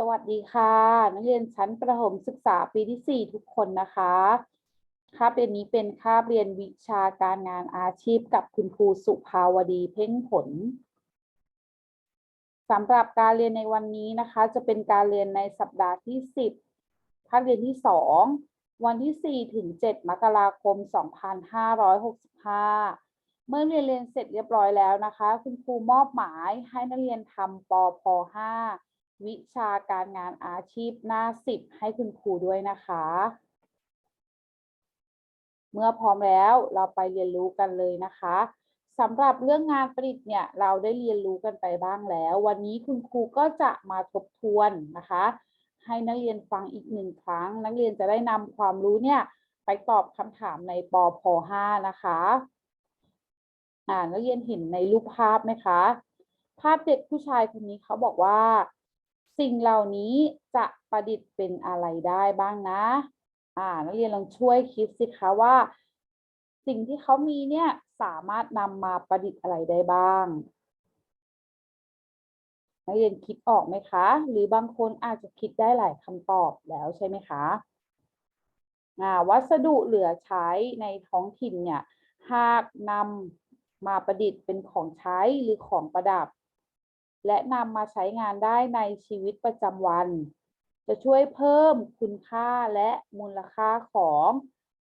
สวัสดีค่ะนักเรียนชั้นประถมศึกษาปีที่ 4 ทุกคนนะคะคาบเรียนนี้เป็นคาบเรียนวิชาการงานอาชีพกับคุณครูสุภาวดีเพ่งผลสำหรับการเรียนในวันนี้นะคะ จะเป็นการเรียนในสัปดาห์ที่ 10คาบเรียนที่ 2 วันที่ 4 ถึง 7 มกราคม 2565เมื่อเรียนเรียนเสร็จเรียบร้อยแล้วนะคะ คุณครูมอบหมายให้นักเรียนทำปพ5 วิชาการงานอาชีพหน้า10ให้คุณครูด้วยนะคะ เมื่อพร้อมแล้วเราไปเรียนรู้กันเลยนะคะสำหรับเรื่องงานประดิษฐ์เนี่ยเราได้เรียนรู้กันไปบ้างแล้ว วันนี้คุณครูก็จะมาทบทวนนะคะ ให้นักเรียนฟังอีกหนึ่งครั้ง นักเรียนจะได้นำความรู้เนี่ยไปตอบคำถามในปพ5นะคะอ่านักเรียนเห็นในรูปภาพไหมคะ ภาพเด็กผู้ชายคนนี้เขาบอกว่า สิ่งเหล่านี้จะประดิษฐ์เป็นอะไรได้บ้างนะ อ่า นักเรียนลองช่วยคิดสิคะว่า สิ่งที่เขามีเนี่ยสามารถนำมาประดิษฐ์อะไรได้บ้างนักเรียนคิดออกไหมคะ หรือบางคนอาจจะคิดได้หลายคำตอบแล้วใช่ไหมคะวัสดุเหลือใช้ในท้องถิ่นเนี่ยหากนำมาประดิษฐ์เป็นของใช้หรือของประดับ และนำมาใช้งานได้ในชีวิตประจำวัน จะช่วยเพิ่มคุณค่าและมูลค่าของ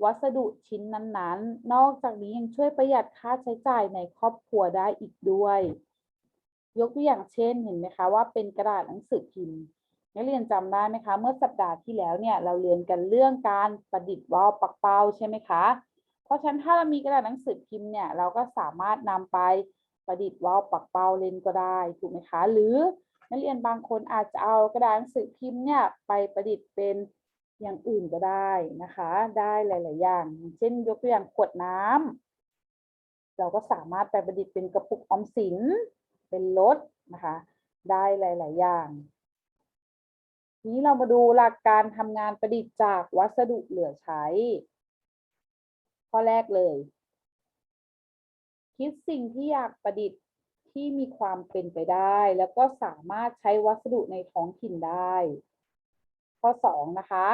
วัสดุชิ้นนั้นๆ นอกจากนี้ยังช่วยประหยัดค่าใช้จ่ายในครอบครัวได้อีกด้วย ยกตัวอย่างเช่นเห็นไหมคะว่าเป็นกระดาษหนังสือพิมพ์นักเรียนจำได้ไหมคะ เมื่อสัปดาห์ที่แล้วเนี่ยเราเรียนกันเรื่องการประดิษฐ์ว่าวปักเป้าใช่ไหมคะ เพราะฉะนั้นถ้าเรามีกระดาษหนังสือพิมพ์เนี่ยเราก็สามารถนำไป ประดิษฐ์ว่าวปักเป้าเล่นก็ได้ถูกไหมคะ หรือนักเรียนบางคนอาจจะเอากระดาษหนังสือพิมพ์เนี่ยไปประดิษฐ์เป็นอย่างอื่นก็ได้นะคะ ได้หลาย ๆ อย่าง เช่นยกตัวอย่างขวดน้ำเราก็สามารถไปประดิษฐ์เป็นกระปุกออมสิน เป็นรถนะคะ ได้หลาย ๆ อย่างทีนี้เรามาดูหลักการทำงานประดิษฐ์จากวัสดุเหลือใช้ ข้อแรกเลย คิดสิ่งที่อยากประดิษฐ์ที่มีความเป็นไปได้ แล้วก็สามารถใช้วัสดุในท้องถิ่นได้ ข้อ 2 นะคะ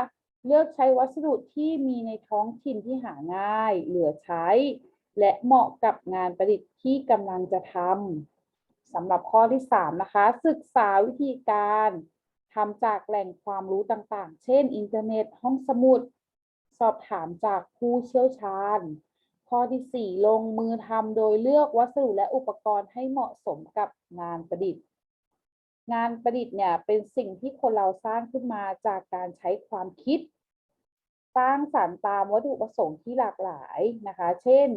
เลือกใช้วัสดุที่มีในท้องถิ่นที่หาง่าย เหลือใช้ และเหมาะกับงานประดิษฐ์ที่กำลังจะทำสำหรับข้อที่ 3 นะคะ ศึกษาวิธีการทำจากแหล่งความรู้ต่างๆ เช่น อินเทอร์เน็ต ห้องสมุด สอบถามจากผู้เชี่ยวชาญ ข้อที่ 4 ลงมือทำโดยเลือกวัสดุและอุปกรณ์ให้เหมาะสมกับงานประดิษฐ์ งานประดิษฐ์เนี่ยเป็นสิ่งที่คนเราสร้างขึ้นมาจากการใช้ความคิด สร้างสรรค์ตามวัตถุประสงค์ที่หลากหลายนะคะ เช่น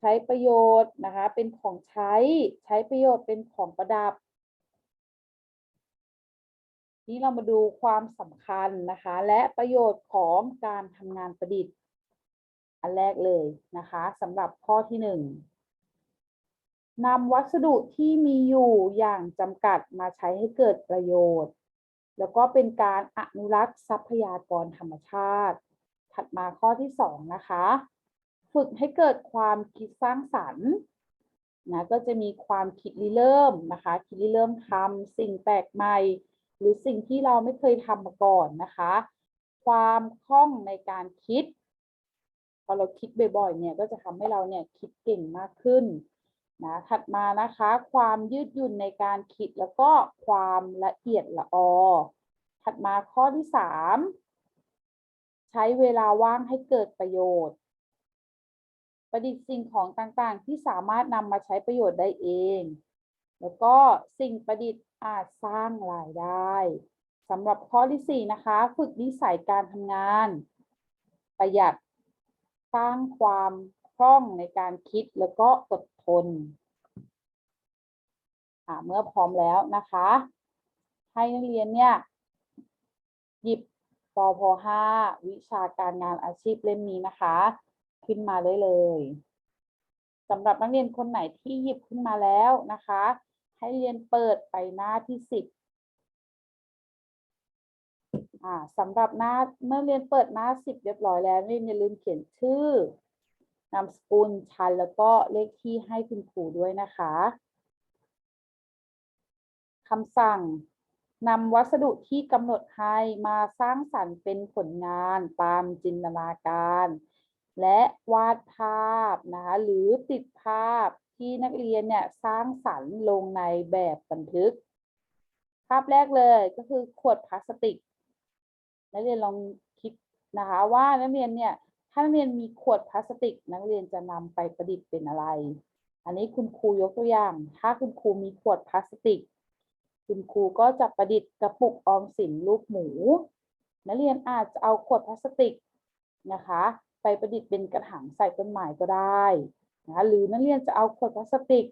ใช้ประโยชน์นะคะเป็นของใช้ใช้ประโยชน์เป็นของประดับ นี่เรามาดูความสำคัญนะคะและประโยชน์ของการทำงานประดิษฐ์ อันแรกเลยนะคะสำหรับข้อที่หนึ่งนำวัสดุที่มีอยู่อย่างจำกัดมาใช้ให้เกิดประโยชน์ แล้วก็เป็นการอนุรักษ์ทรัพยากรธรรมชาติ ถัดมาข้อที่สองนะคะ ฝึกให้เกิดความคิดสร้างสรรค์นะก็จะมีความคิดริเริ่มนะคะ คิดริเริ่มทำสิ่งแปลกใหม่ หรือสิ่งที่เราไม่เคยทำมาก่อนนะคะ ความคล่องในการคิด พอเราคิดบ่อยๆ เนี่ยก็จะทำให้เราเนี่ยคิดเก่งมากขึ้นนะถัดมานะคะ ความยืดหยุ่นในการคิดแล้วก็ความละเอียดละออ ถัดมาข้อที่สามใช้เวลาว่างให้เกิดประโยชน์ ประดิษฐ์สิ่งของต่างๆ ที่สามารถนำมาใช้ประโยชน์ได้เอง แล้วก็สิ่งประดิษฐ์อาจสร้างรายได้สำหรับข้อที่สี่นะคะ ฝึกนิสัยการทำงาน ประหยัด สร้างความคล่องในการคิดแล้วก็อดทนเมื่อพร้อมแล้วนะคะ ให้นักเรียนเนี่ย หยิบปพ5วิชาการงานอาชีพเล่มนี้นะคะ ขึ้นมาได้เลยสำหรับนักเรียนคนไหนที่หยิบขึ้นมาแล้วนะคะ ให้เรียนเปิดไปหน้าที่ 10 อ่าสำหรับหน้าเมื่อเรียนเปิดหน้า10เรียบร้อยแล้วเรียนอย่าลืมเขียนชื่อนามสกุลชั้นแล้วก็เลขที่ให้คุณครูด้วยนะคะคำสั่งนำวัสดุที่กำหนดให้มาสร้างสรรค์เป็นผลงานตามจินตนาการ และวาดภาพนะคะหรือติดภาพที่นักเรียนเนี่ยสร้างสรรค์ลงในแบบบันทึก ภาพแรกเลยก็คือขวดพลาสติก นักเรียนลองคิดนะคะว่านักเรียนเนี่ยถ้านักเรียนมีขวดพลาสติก นักเรียนจะนำไปประดิษฐ์เป็นอะไร อันนี้คุณครูยกตัวอย่าง ถ้าคุณครูมีขวดพลาสติก คุณครูก็จะประดิษฐ์กระปุกออมสินรูปหมู นักเรียนอาจจะเอาขวดพลาสติกนะคะ ไปประดิษฐ์เป็นกระถางใส่ต้นไม้ก็ได้นะคะหรือนักเรียนจะเอาขวดพลาสติก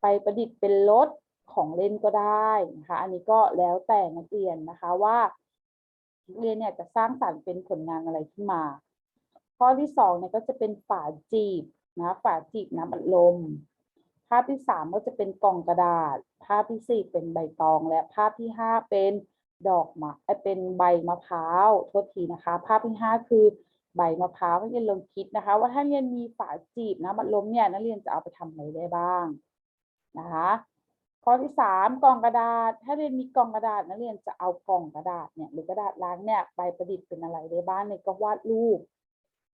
ไปประดิษฐ์เป็นรถของเล่นก็ได้นะคะ อันนี้ก็แล้วแต่นักเรียนนะคะว่า เรียนเนี่ยจะสร้างสรรค์เป็นผลงานอะไรขึ้นมา ข้อที่สองเนี่ยก็จะเป็นฝาจีบนะฝาจีบน้ำอัดลม ภาพที่สามก็จะเป็นกล่องกระดาษ ภาพที่สี่เป็นใบตอง และภาพที่ห้าเป็นดอกมะเป็นใบมะพร้าวโทษทีนะคะ ภาพที่ห้าคือใบมะพร้าวนักเรียนลองคิดนะคะ ว่าถ้าเรียนมีฝาจีบน้ำอัดลมเนี่ยนักเรียนจะเอาไปทำอะไรได้บ้างนะคะ ข้อที่สามกล่องกระดาษ ถ้าเรียนมีกล่องกระดาษนักเรียนจะเอากล่องกระดาษเนี่ยหรือกระดาษล้างเนี่ยไปประดิษฐ์เป็นอะไรได้บ้างเนี่ยก็วาดรูป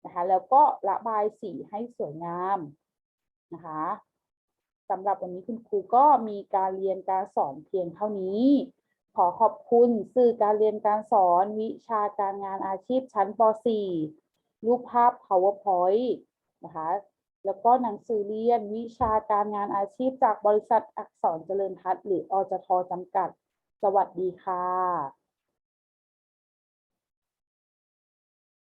นะคะแล้วก็ระบายสีให้สวยงามนะคะสำหรับวันนี้คุณครูก็มีการเรียนการสอนเพียงเท่านี้ ขอขอบคุณสื่อการเรียนการสอนวิชาการงานอาชีพชั้นป .4 รูปภาพ PowerPoint นะคะ แล้วก็หนังสือเรียนวิชาการงานอาชีพจากบริษัทอักษรเจริญพัฒน์หรืออจทจำกัด สวัสดีค่ะ